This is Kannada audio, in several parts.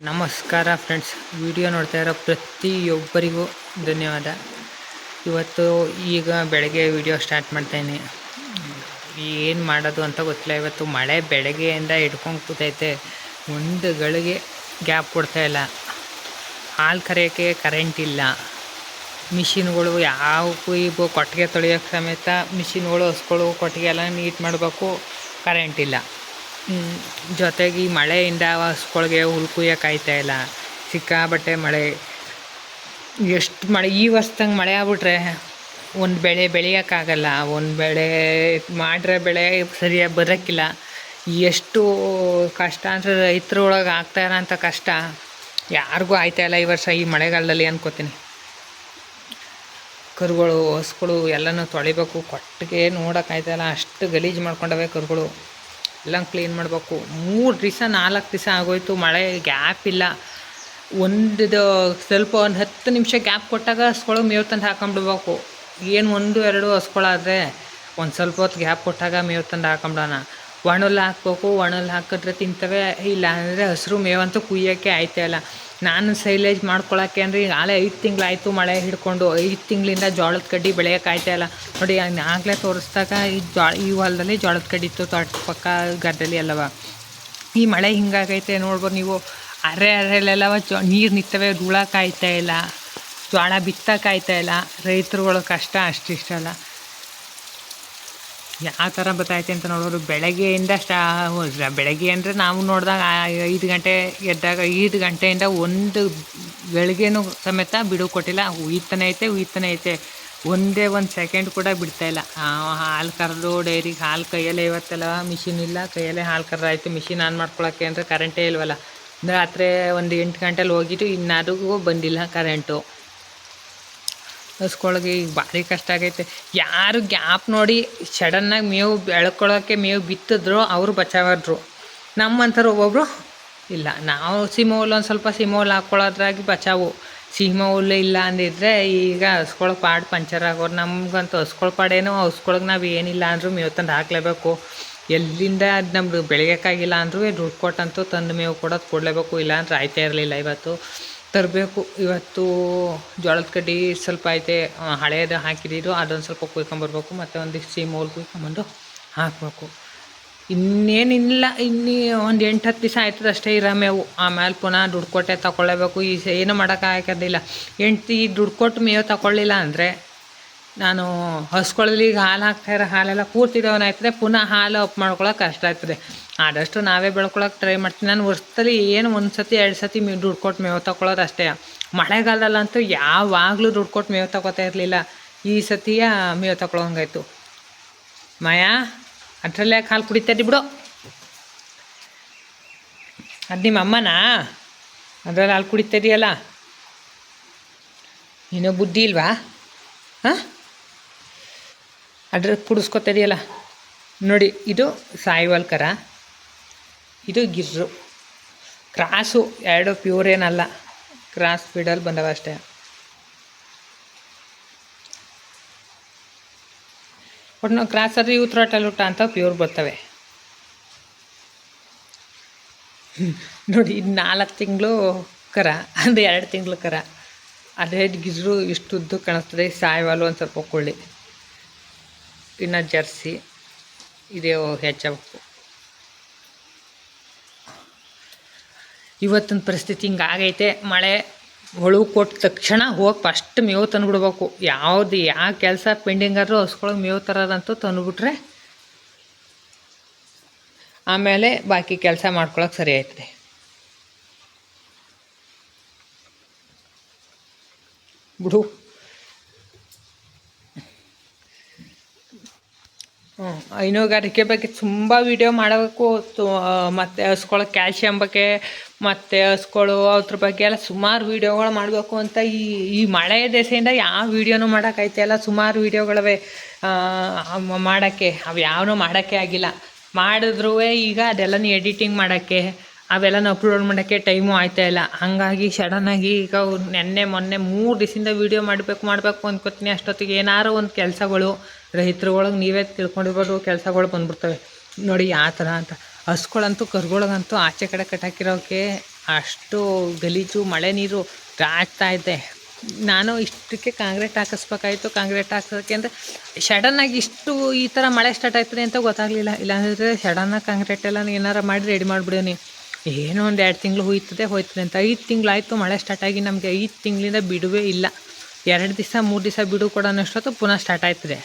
ನಮಸ್ಕಾರ ಫ್ರೆಂಡ್ಸ್. ವಿಡಿಯೋ ನೋಡ್ತಾ ಇರೋ ಪ್ರತಿಯೊಬ್ಬರಿಗೂ ಧನ್ಯವಾದ. ಇವತ್ತು ಈಗ ಬೆಳಗ್ಗೆ ವಿಡಿಯೋ ಸ್ಟಾರ್ಟ್ ಮಾಡ್ತಾಯಿನಿ ಏನು ಮಾಡೋದು ಅಂತ ಗೊತ್ತಿಲ್ಲ. ಇವತ್ತು ಮಳೆ ಬೆಳಗ್ಗೆಯಿಂದ ಹಿಡ್ಕೊಂಡು ಕೂತೈತೆ. ಒಂದು ಗಳಿಗೆ ಗ್ಯಾಪ್ ಕೊಡ್ತಾಯಿಲ್ಲ ಹಾಲು ಕರೆಯೋಕ್ಕೆ ಕರೆಂಟ್ ಇಲ್ಲ. ಮಿಷಿನ್ಗಳು ಯಾವಕ್ಕೂ ಈಗ ಕೊಟ್ಟಿಗೆ ತೊಳೆಯೋಕ್ಕೆ ಸಮೇತ ಮಿಷಿನ್ಗಳು ಹೊಸ್ಕೊಳ್ಳೋ ಕೊಟ್ಟಿಗೆ ಎಲ್ಲ ನೀಟ್ ಮಾಡಬೇಕು. ಕರೆಂಟ್ ಇಲ್ಲ. ಜೊತೆಗೆ ಈ ಮಳೆಯಿಂದ ಹಸ್ಗಳ್ಗೆ ಹುಲ್ ಕುಯ್ಯಕ್ಕೆ ಇಲ್ಲ. ಸಿಕ್ಕಾಬಟ್ಟೆ ಮಳೆ. ಎಷ್ಟು ಮಳೆ, ಈ ವರ್ಷದಂಗೆ ಮಳೆ ಆಗ್ಬಿಟ್ರೆ ಒಂದು ಬೆಳೆ ಬೆಳೆಯೋಕ್ಕಾಗಲ್ಲ. ಒಂದು ಬೆಳೆ ಮಾಡ್ರೆ ಬೆಳೆ ಸರಿಯಾಗಿ ಬರೋಕ್ಕಿಲ್ಲ ಎಷ್ಟು ಕಷ್ಟ ಅಂದರೆ ರೈತರೊಳಗೆ ಆಗ್ತಾ ಇರೋಂಥ ಕಷ್ಟ ಯಾರಿಗೂ ಇಲ್ಲ ಈ ವರ್ಷ ಈ ಮಳೆಗಾಲದಲ್ಲಿ ಅನ್ಕೋತೀನಿ. ಕರುಗಳು ಹೊಸ್ಗಳು ಎಲ್ಲನೂ ತೊಳಿಬೇಕು. ಕೊಟ್ಟಿಗೆ ನೋಡೋಕ್ಕಾಯ್ತಾ ಇಲ್ಲ. ಅಷ್ಟು ಗಲೀಜು ಮಾಡ್ಕೊಂಡವೆ ಕರುಗಳು. ಎಲ್ಲ ಕ್ಲೀನ್ ಮಾಡಬೇಕು. ಮೂರು ದಿವಸ, ನಾಲ್ಕು ದಿವಸ ಆಗೋಯ್ತು, ಮಳೆ ಗ್ಯಾಪ್ ಇಲ್ಲ. ಒಂದು ಸ್ವಲ್ಪ ಒಂದು ಹತ್ತು ನಿಮಿಷ ಗ್ಯಾಪ್ ಕೊಟ್ಟಾಗ ಹಸ್ಕೊಳಗೆ ಮೇವು ತಂದು ಹಾಕೊಂಬಿಡ್ಬೇಕು ಏನು ಒಂದು, ಎರಡು ಹಸ್ಕೊಳಾದ್ರೆ ಒಂದು ಸ್ವಲ್ಪ ಹೊತ್ತು ಗ್ಯಾಪ್ ಕೊಟ್ಟಾಗ ಮೇವು ತಂದು ಹಾಕೊಂಬಿಡೋಣ. ಒಣಲ್ಲಿ ಹಾಕ್ಬೇಕು ಒಣಲ್ಲಿ ಹಾಕಿದ್ರೆ ತಿಂತವೆ ಇಲ್ಲ ಅಂದರೆ ಹಸಿರು ಮೇವಂತೂ ಕುಯ್ಯೋಕ್ಕೆ ಆಯ್ತಾ ಇಲ್ಲ. ನಾನು ಸೈಲೇಜ್ ಮಾಡ್ಕೊಳಕ್ಕೆ ಅಂದರೆ ಈಗ ಆಲೇ ಐದು ತಿಂಗಳಾಯಿತು ಮಳೆ ಹಿಡ್ಕೊಂಡು, ಐದು ತಿಂಗಳಿಂದ ಜೋಳದ ಕಡ್ಡಿ ಬೆಳೆಯೋಕೆ ಆಯ್ತಾ ಇಲ್ಲ ನೋಡಿ ಆಗಲೇ ತೋರಿಸ್ದಾಗ ಈ ಜೋಳ ಈ ಹೊಲದಲ್ಲಿ ಜೋಳದ ಕಡ್ಡಿ ಇತ್ತು, ತೋಟ ಪಕ್ಕ ಗದ್ದೆಲಿ ಎಲ್ಲವ ಈ ಮಳೆ ಹಿಂಗಾಗೈತೆ ನೋಡ್ಬೋದು ನೀವು. ಅರೆ ಅರೆಲೆಲ್ಲವ ಜೋ, ನೀರು ನಿಂತವೆ ಉಳಕ್ಕಾಯ್ತಾ ಇಲ್ಲ. ಜೋಳ ಬಿತ್ತಕ್ಕಾಯ್ತಾ ಇಲ್ಲ. ರೈತರುಗಳ ಕಷ್ಟ ಅಷ್ಟಿಷ್ಟಲ್ಲ. ಯಾವ ಥರ ಬತ್ತೈತೆ ಅಂತ ನೋಡೋರು ಬೆಳಗ್ಗೆಯಿಂದ ಸ್ಟಾ ಬೆಳಗ್ಗೆ ಅಂದರೆ ನಾವು ನೋಡಿದಾಗ ಐದು ಗಂಟೆ ಎದ್ದಾಗ, ಐದು ಗಂಟೆಯಿಂದ ಒಂದು ಬೆಳಗ್ಗೆನೂ ಸಮೇತ ಬಿಡು ಕೊಟ್ಟಿಲ್ಲ. ಉಯ್ತಾನೆ ಐತೆ ಉಯ್ತಾನೆ ಐತೆ. ಒಂದೇ ಒಂದು ಸೆಕೆಂಡ್ ಕೂಡ ಬಿಡ್ತಾ ಇಲ್ಲ. ಹಾಲು ಕರೆದು ಡೈರಿಗೆ ಹಾಲು ಕೈಯಲ್ಲೇ ಇವತ್ತೆಲ್ಲ ಮಿಷಿನ್ ಇಲ್ಲ. ಕೈಯಲ್ಲೇ ಹಾಲು ಕರೆದಾಯ್ತು ಮಿಷಿನ್ ಆನ್ ಮಾಡ್ಕೊಳಕ್ಕೆ ಅಂದರೆ ಕರೆಂಟೇ ಇಲ್ವಲ್ಲ. ರಾತ್ರಿ ಒಂದು ಎಂಟು ಗಂಟೆಲಿ ಹೋಗಿದ್ದು ಇನ್ನಾರಿಗೂ ಬಂದಿಲ್ಲ ಕರೆಂಟು ಹಸ್ಕೊಳಗೆ ಈಗ ಭಾರಿ ಕಷ್ಟ ಆಗೈತೆ. ಯಾರು ಗ್ಯಾಪ್ ನೋಡಿ ಸಡನ್ನಾಗಿ ಮೇವು ಬೆಳ್ಕೊಳೋಕ್ಕೆ ಮೇವು ಬಿತ್ತಿದ್ರು ಅವರು ಬಚಾವಾದ್ರು ನಮ್ಮಂಥವ್ರು ಒಬ್ಬೊಬ್ರು ಇಲ್ಲ. ನಾವು ಸೀಮೆ ಹುಲ್ಲು ಒಂದು ಸ್ವಲ್ಪ ಸೀಮೆ ಹುಲ್ಲು ಹಾಕ್ಕೊಳ್ಳೋದ್ರಾಗಿ ಬಚಾವು. ಹುಲ್ಲು ಇಲ್ಲ ಅಂದಿದ್ರೆ ಈಗ ಹಸ್ಕೊಳಗೆ ಪಾಡು ಪಂಚರ್ ಆಗೋರು. ನಮ್ಗಂತೂ ಹಸ್ಕೊಳ ಪಾಡೇನೋ ಹಸ್ಕೊಳಗೆ ನಾವು ಏನಿಲ್ಲ ಅಂದರೂ ಮೇವು ತಂದು ಹಾಕ್ಲೇಬೇಕು. ಎಲ್ಲಿಂದ ಅದು ನಮ್ದು ಬೆಳೆಯೋಕ್ಕಾಗಿಲ್ಲ ಅಂದರೂ ದುಡ್ಡು ಕೊಟ್ಟಂತೂ ತಂದು ಮೇವು ಕೊಡೋದು ಕೊಡಲೇಬೇಕು. ಇಲ್ಲ ಅಂದ್ರೆ ಆಯ್ತಾ ಇರಲಿಲ್ಲ ಇವತ್ತು. ತರಬೇಕು. ಇವತ್ತು ಜೋಳದ ಕಡ್ಡಿ ಸ್ವಲ್ಪ ಐತೆ. ಹಳೆಯದು ಹಾಕಿದ್ದು ಅದೊಂದು ಸ್ವಲ್ಪ ಕುಯ್ಕೊಂಬರ್ಬೇಕು ಮತ್ತು ಒಂದಿಷ್ಟು ಸೀಮೋಲ್ ಕುಯ್ಕೊಂಬಂದು ಹಾಕಬೇಕು. ಇನ್ನೇನಿಲ್ಲ ಇನ್ನಿ ಒಂದು ಎಂಟು ಹತ್ತು ದಿವಸ ಆಯ್ತದ ಅಷ್ಟೇ ಇರೋ ಮೇವು ಆಮೇಲೆ ಪುನಃ ದುಡ್ಡು ಕೊಟ್ಟೆ ತಗೊಳ್ಳೇಬೇಕು ಈ ಏನು ಮಾಡೋಕ್ಕಾಗೋದಿಲ್ಲ ಎಂಟು ಈ ದುಡ್ಡು ಕೊಟ್ಟು ಮೇವು ತಗೊಳ್ಳಿಲ್ಲ ಅಂದರೆ ನಾನು ಹಸ್ಕೊಳ್ಳಲಿ ಈಗ ಹಾಲು ಹಾಕ್ತಾಯಿರೋ ಹಾಲೆಲ್ಲ ಆಯ್ತದೆ ಪುನಃ ಹಾಲು ಅಪ್ ಮಾಡ್ಕೊಳ್ಳೋಕೆ ಕಷ್ಟ ಆಗ್ತದೆ. ಆದಷ್ಟು ನಾವೇ ಬೆಳ್ಕೊಳಕ್ಕೆ ಟ್ರೈ ಮಾಡ್ತೀನಿ. ನಾನು ವರ್ಷದಲ್ಲಿ ಏನು ಒಂದು ಸತಿ ಎರಡು ಸತಿ ಮೇ ದುಡ್ಡು ಕೊಟ್ಟು ಮೇವು ತಗೊಳ್ಳೋದು ಅಷ್ಟೇ. ಮಳೆಗಾಲದಲ್ಲಂತೂ ಯಾವಾಗಲೂ ದುಡ್ಡು ಕೊಟ್ಟು ಮೇವು ತಗೋತಾ ಇರಲಿಲ್ಲ. ಈ ಸತಿಯ ಮೇವು ತಗೊಳಂಗಾಯ್ತು ಮಾಯಾ, ಅದರಲ್ಲೇ ಕಾಲು ಹಾಲು ಕುಡಿತಾ ಬಿಡು. ಅದು ನಿಮ್ಮ ಅಮ್ಮನಾ? ಅದ್ರಲ್ಲಿ ಹಾಲು ಕುಡಿತಾ ಇದೆಯಲ್ಲ? ಇನ್ನೂ ಬುದ್ಧಿ ಇಲ್ವಾ? ಹಾಂ? ಅದ್ರ ಕುಡಿಸ್ಕೊತಾ ಇದೆಯಲ್ಲ? ನೋಡಿ, ಇದು ಸಾಯಿವಾಲ್ ಕರ ಇದು ಗಿರ್ರು. ಕ್ರಾಸು ಎರಡು ಪ್ಯೂರ್ ಏನಲ್ಲ. ಕ್ರಾಸ್ ಫೀಡಲ್ಲಿ ಬಂದವ ಅಷ್ಟೇ. ಒಟ್ಟು ನಾವು ಕ್ರಾಸ್ ಆದರೆ ಇವು ಊಟ ಅಂತ ಪ್ಯೂರ್ ಬರ್ತವೆ. ನೋಡಿ, ಇದು ನಾಲ್ಕು ತಿಂಗಳು ಕರ. ಅಂದರೆ ಎರಡು ತಿಂಗಳು ಕರ. ಅದೇ ಗಿಜ್ರು ಇಷ್ಟುದ್ದು ಕಾಣಿಸ್ತದೆ. ಸಾಯವಾಲು ಒಂದು ಸ್ವಲ್ಪ ಕೊಳ್ಳಿ ಇನ್ನು ಜರ್ಸಿ. ಇದೇ ಹೆಚ್ಚಬೇಕು ಇವತ್ತಿನ ಪರಿಸ್ಥಿತಿ ಹಿಂಗಾಗೈತೆ ಮಳೆ ಹೊಳು ಕೊಟ್ಟ ತಕ್ಷಣ ಹೋಗಿ ಫಸ್ಟ್ ಮೇವು ತಂದುಬಿಡ್ಬೇಕು. ಯಾವುದು ಯಾವ ಕೆಲಸ ಪೆಂಡಿಂಗ್ ಆದರೂ ಹಸ್ಕೊಳಗೆ ಮೇವು ತರೋದಂತೂ ತಂದುಬಿಟ್ರೆ ಆಮೇಲೆ ಬಾಕಿ ಕೆಲಸ ಮಾಡ್ಕೊಳಕ್ಕೆ ಸರಿ ಆಯ್ತದೆ. ಬಿಡು. ಹೈನುಗಾರಿಕೆ ಬಗ್ಗೆ ತುಂಬ ವಿಡಿಯೋ ಮಾಡಬೇಕು. ಮತ್ತು ಹಸ್ಕೊಳ್ಳೋ ಕ್ಯಾಲ್ಶಿಯಂ ಬಗ್ಗೆ, ಮತ್ತು ಹಸ್ಗಳು ಅದ್ರ ಬಗ್ಗೆ ಎಲ್ಲ ಸುಮಾರು ವೀಡಿಯೋಗಳು ಮಾಡಬೇಕು ಅಂತ ಈ ಈ ಮಳೆಯ ದೆಸೆಯಿಂದ ಯಾವ ವೀಡಿಯೋನೂ ಮಾಡೋಕ್ಕಾಯ್ತಾ ಇಲ್ಲ. ಸುಮಾರು ವೀಡಿಯೋಗಳವೆ ಮಾಡೋಕ್ಕೆ. ಅವು ಯಾವನೂ ಮಾಡೋಕ್ಕೆ ಆಗಿಲ್ಲ. ಮಾಡಿದ್ರೂ ಈಗ ಅದೆಲ್ಲನೂ ಎಡಿಟಿಂಗ್ ಮಾಡೋಕ್ಕೆ. ಅವೆಲ್ಲನೂ ಅಪ್ಲೋಡ್ ಮಾಡೋಕ್ಕೆ ಟೈಮು ಆಯ್ತಾ ಇಲ್ಲ. ಹಾಗಾಗಿ ಸಡನ್ನಾಗಿ ಈಗ ನೆನ್ನೆ, ಮೊನ್ನೆ ಮೂರು ದಿವಸದಿಂದ ವೀಡಿಯೋ ಮಾಡಬೇಕು ಮಾಡಬೇಕು ಅಂದ್ಕೊತೀನಿ ಅಷ್ಟೊತ್ತಿಗೆ ಏನಾರು ಒಂದು ಕೆಲಸಗಳು ರೈತರುಗಳಿಗೆ ನೀವೇ ತಿಳ್ಕೊಂಡಿರ್ಬೋದು, ಕೆಲಸಗಳು ಬಂದ್ಬಿಡ್ತವೆ. ನೋಡಿ ಆ ಥರ ಅಂತ. ಹಸ್ಗಳಂತೂ ಕರುಗಳಿಗಂತೂ ಆಚೆ ಕಡೆ ಕಟ್ಟಾಕಿರೋಕ್ಕೆ ಅಷ್ಟು ಗಲೀಜು, ಮಳೆ ನೀರು ರಾಚ್ತಾ ಇದೆ. ನಾನು ಇಷ್ಟಕ್ಕೆ ಕಾಂಕ್ರೀಟ್ ಹಾಕಿಸ್ಬೇಕಾಯ್ತು. ಕಾಂಕ್ರೀಟ್ ಹಾಕಿಸೋಕೆ ಅಂದರೆ ಸಡನ್ನಾಗಿ ಇಷ್ಟು ಈ ಥರ ಮಳೆ ಸ್ಟಾರ್ಟ್ ಆಯ್ತದೆ ಅಂತ ಗೊತ್ತಾಗಲಿಲ್ಲ. ಇಲ್ಲಾಂದರೆ ಸಡನ್ನಾಗಿ ಕಾಂಕ್ರೀಟ್ ಎಲ್ಲ ಏನಾರು ಮಾಡಿ ರೆಡಿ ಮಾಡಿಬಿಡೋನಿ ಏನೋ ಒಂದು ಎರಡು ತಿಂಗಳು ಹೋಯ್ತದೆ ಹೋಯ್ತದೆ ಅಂತ. ಐದು ತಿಂಗಳಾಯಿತು, ಮಳೆ ಸ್ಟಾರ್ಟ್ ಆಗಿ ನಮಗೆ ಐದು ತಿಂಗಳಿಂದ ಬಿಡುವೇ ಇಲ್ಲ. ಎರಡು ದಿವಸ, ಮೂರು ದಿವಸ ಬಿಡು ಕೊಡೋನಷ್ಟೊತ್ತು ಪುನಃ ಸ್ಟಾರ್ಟ್ ಆಯ್ತದೆ.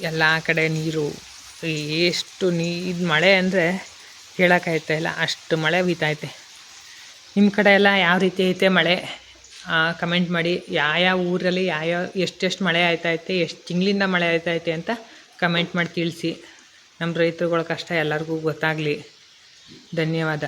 ಎಲ್ಲ ಕಡೆ ನೀರು, ಎಷ್ಟು ನೀ, ಇದು ಮಳೆ ಅಂದರೆ ಹೇಳೋಕ್ಕಾಯ್ತಾ ಇಲ್ಲ. ಅಷ್ಟು ಮಳೆ ಬೀತಾಯ್ತೆ. ನಿಮ್ಮ ಕಡೆ ಎಲ್ಲ ಯಾವ ರೀತಿ ಐತೆ ಮಳೆ? ಕಮೆಂಟ್ ಮಾಡಿ. ಯಾವ್ಯಾವ ಊರಲ್ಲಿ ಯಾವ್ಯಾವ ಎಷ್ಟೆಷ್ಟು ಮಳೆ ಆಯ್ತೈತೆ ಎಷ್ಟು ತಿಂಗಳಿಂದ ಮಳೆ ಆಯ್ತೈತೆ ಅಂತ ಕಮೆಂಟ್ ಮಾಡಿ ತಿಳಿಸಿ. ನಮ್ಮ ರೈತರುಗಳ ಕಷ್ಟ ಎಲ್ಲರಿಗೂ ಗೊತ್ತಾಗಲಿ. ಧನ್ಯವಾದ.